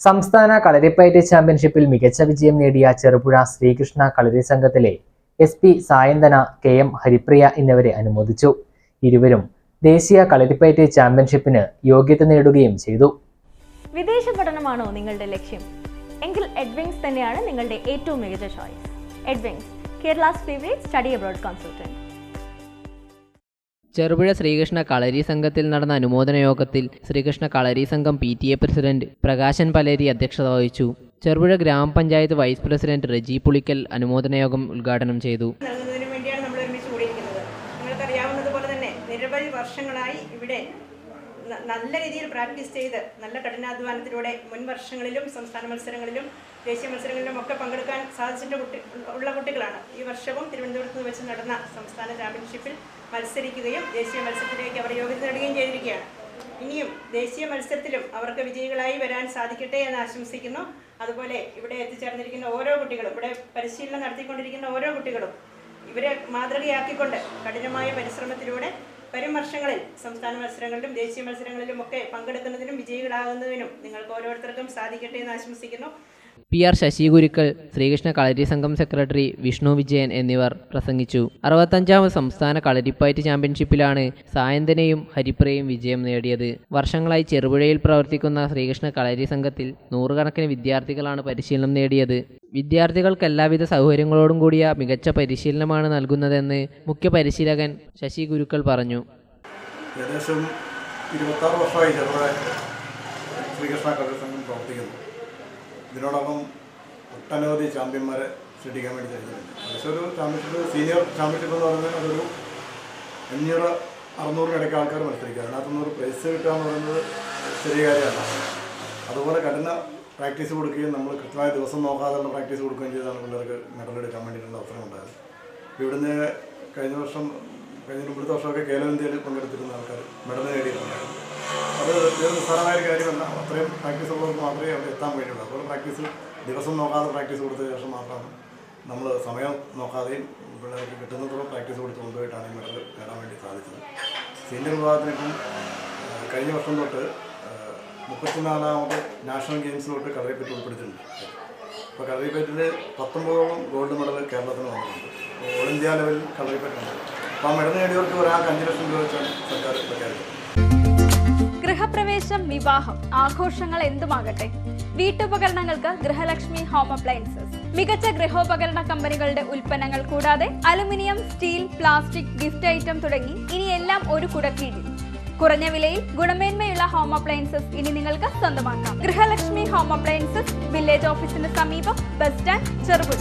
സംസ്ഥാന കളരിപ്പയറ്റ് ചാമ്പ്യൻഷിപ്പിൽ മികച്ച വിജയം നേടിയ ചെറുപുഴ ശ്രീകൃഷ്ണ കളരി സംഘത്തിലെ S P Sayanthana K M Haripriya എന്നിവരെ അനുമോദിച്ചു. ഇരുവരും ദേശീയ കളരിപ്പയറ്റ് ചാമ്പ്യൻഷിപ്പിന് യോഗ്യത നേടുകയും ചെയ്തു. വിദേശ പഠനമാണോ നിങ്ങളുടെ ലക്ഷ്യം? എങ്കിൽ എഡ്വിങ്സ് തന്നെയാണ് നിങ്ങളുടെ ഏറ്റവും മികച്ച choice Edwings Kerala's favourite study abroad consultant Cherupuzha Sreekrishna Kalari സംഘത്തിൽ നടന്ന അനുമോദന യോഗത്തിൽ Sreekrishna Kalari Sangham P T A president Prakashan Paleri അധ്യക്ഷത വഹിച്ചു. ചെറുപുഴ ഗ്രാമപഞ്ചായത്ത് വൈസ് പ്രസിഡന്റ് റെജി പുളിക്കൽ അനുമോദന യോഗം ഉദ്ഘാടനം ചെയ്തു. നിരവധി വർഷങ്ങളായി ഇവിടെ നല്ല രീതിയിൽ പ്രാക്ടീസ് ചെയ്ത് നല്ല കഠിനാധ്വാനത്തിലൂടെ മുൻ വർഷങ്ങളിലും സംസ്ഥാന മത്സരങ്ങളിലും ദേശീയ മത്സരങ്ങളിലും ഒക്കെ പങ്കെടുക്കാൻ സാധിച്ചിട്ട് കുട്ടി ഉള്ള കുട്ടികളാണ്. ഈ വർഷവും തിരുവനന്തപുരത്ത് വെച്ച് നടന്ന സംസ്ഥാന ചാമ്പ്യൻഷിപ്പിൽ മത്സരിക്കുകയും ദേശീയ മത്സരത്തിലേക്ക് അവർ യോഗ്യത നേടുകയും ചെയ്തിരിക്കുകയാണ്. ഇനിയും ദേശീയ മത്സരത്തിലും അവർക്ക് വിജയികളായി വരാൻ സാധിക്കട്ടെ എന്ന് ആശംസിക്കുന്നു. അതുപോലെ ഇവിടെ എത്തിച്ചേർന്നിരിക്കുന്ന ഓരോ കുട്ടികളും ഇവിടെ പരിശീലനം നടത്തിക്കൊണ്ടിരിക്കുന്ന ഓരോ കുട്ടികളും ഇവരെ മാതൃകയാക്കിക്കൊണ്ട് കഠിനമായ പരിശ്രമത്തിലൂടെ വർഷങ്ങളിൽ സംസ്ഥാന മത്സരങ്ങളിലും ദേശീയ മത്സരങ്ങളിലും ഒക്കെ പങ്കെടുക്കുന്നതിനും വിജയികളാകുന്നതിനും നിങ്ങൾക്ക് ഓരോരുത്തർക്കും സാധിക്കട്ടെ എന്ന് ആശംസിക്കുന്നു. P R Sasi Gurukkal Sreekrishna Kalari Sangham secretary Vishnu Vijayan എന്നിവർ പ്രസംഗിച്ചു. അറുപത്തഞ്ചാമത് സംസ്ഥാന കളരിപ്പയറ്റ് ചാമ്പ്യൻഷിപ്പിലാണ് സായന്തനയും ഹരിപ്രയും വിജയം നേടിയത്. വർഷങ്ങളായി ചെറുപുഴയിൽ പ്രവർത്തിക്കുന്ന ശ്രീകൃഷ്ണ കളരി സംഘത്തിൽ നൂറുകണക്കിന് വിദ്യാർത്ഥികളാണ് പരിശീലനം നേടിയത്. വിദ്യാർത്ഥികൾക്ക് എല്ലാവിധ സൗകര്യങ്ങളോടും കൂടിയ മികച്ച പരിശീലനമാണ് നൽകുന്നതെന്ന് മുഖ്യ പരിശീലകൻ ശശി ഗുരുക്കൾ പറഞ്ഞു. ഏകദേശം ഇരുപത്താറ് വർഷമായി ചെറുപുഴ ശ്രീകൃഷ്ണ കളരി സംഘം പ്രവർത്തിക്കുന്നു. ഇതിനോടൊപ്പം ഒട്ടനവധി ചാമ്പ്യന്മാരെ സൃഷ്ടിക്കാൻ വേണ്ടി കഴിഞ്ഞിട്ടുണ്ട് ഏകദേശം ഒരു ചാമ്പ്യൻഷിപ്പ് സീനിയർ ചാമ്പ്യൻഷിപ്പ് എന്ന് പറയുന്നത് അതൊരു അഞ്ഞൂറ് അറുന്നൂറിനിടയ്ക്ക് ആൾക്കാർ മത്സരിക്കുക അതിനകത്തുനിന്ന് ഒരു പ്രൈസ് കിട്ടുക എന്ന് പറയുന്നത് ചെറിയ കാര്യമല്ല. അതുപോലെ കഠിന പ്രാക്ടീസ് കൊടുക്കുകയും നമ്മൾ കൃത്യമായ ദിവസം നോക്കാതെയുള്ള പ്രാക്ടീസ് കൊടുക്കുകയും ചെയ്താണ് പിള്ളേർക്ക് മെഡൽ എടുക്കാൻ വേണ്ടിയിട്ടുള്ള അവസരം ഉണ്ടായത്. ഇവിടുന്ന് കഴിഞ്ഞ വർഷം കഴിഞ്ഞ മുമ്പത്തെ വർഷമൊക്കെ കേരള ഇന്ത്യയിൽ പങ്കെടുത്തിരുന്ന ആൾക്കാർ മെഡൽ നേടിയിട്ടുണ്ടായിരുന്നു അത് നിസ്സാരമായ കാര്യമല്ല. അത്രയും പ്രാക്ടീസ് ഉള്ളവർക്ക് മാത്രമേ അവിടെ എത്താൻ കഴിയുള്ളൂ. അപ്പോൾ പ്രാക്ടീസ് ദിവസം നോക്കാതെ പ്രാക്ടീസ് കൊടുത്ത ശേഷം മാത്രമാണ് നമ്മൾ സമയം നോക്കാതെയും പിള്ളേർക്ക് കിട്ടുന്നത്തോളം പ്രാക്ടീസ് കൊടുത്ത് കൊണ്ടുപോയിട്ടാണ് ഈ മെഡൽ നേടാൻ വേണ്ടി സാധിച്ചത്. സീനിയർ വിഭാഗത്തിനിപ്പം കഴിഞ്ഞ വർഷം തൊട്ട് മുപ്പത്തിനാലാമത് നാഷണൽ ഗെയിംസിലോട്ട് കളറിപ്പറ്റ് ഉൾപ്പെടുത്തിയിട്ടുണ്ട്. ഇപ്പോൾ കളറിപ്പറ്റിൽ പത്തൊമ്പതോളം ഗോൾഡ് മെഡൽ കേരളത്തിന് വന്നിട്ടുണ്ട്. ഓൾ ഇന്ത്യ ലെവലിൽ കളറിപ്പറ്റുണ്ട് അപ്പോൾ ആ മെഡൽ ഒരാൾക്ക് അഞ്ച് ലക്ഷം രൂപ വെച്ചാണ് സർക്കാർ പ്രഖ്യാപിച്ചത്. ഗൃഹപ്രവേശം വിവാഹം ആഘോഷങ്ങൾ എന്തുമാകട്ടെ? വീട്ടുപകരണങ്ങൾക്ക് ഗൃഹലക്ഷ്മി ഹോം അപ്ലയൻസസ്. മികച്ച ഗൃഹോപകരണ കമ്പനികളുടെ ഉൽപ്പന്നങ്ങൾ കൂടാതെ aluminium steel plastic gift item തുടങ്ങി ഇനി എല്ലാം ഒരു കുടക്കീഴിൽ. കുറഞ്ഞ വിലയിൽ ഗുണമേന്മയുള്ള ഹോം അപ്ലയൻസസ് ഇനി നിങ്ങൾക്ക് സ്വന്തമാക്കാം. ഗൃഹലക്ഷ്മി ഹോം അപ്ലയൻസസ് വില്ലേജ് ഓഫീസിന് സമീപം ബസ് സ്റ്റാൻഡ് ചെറുപുഴ.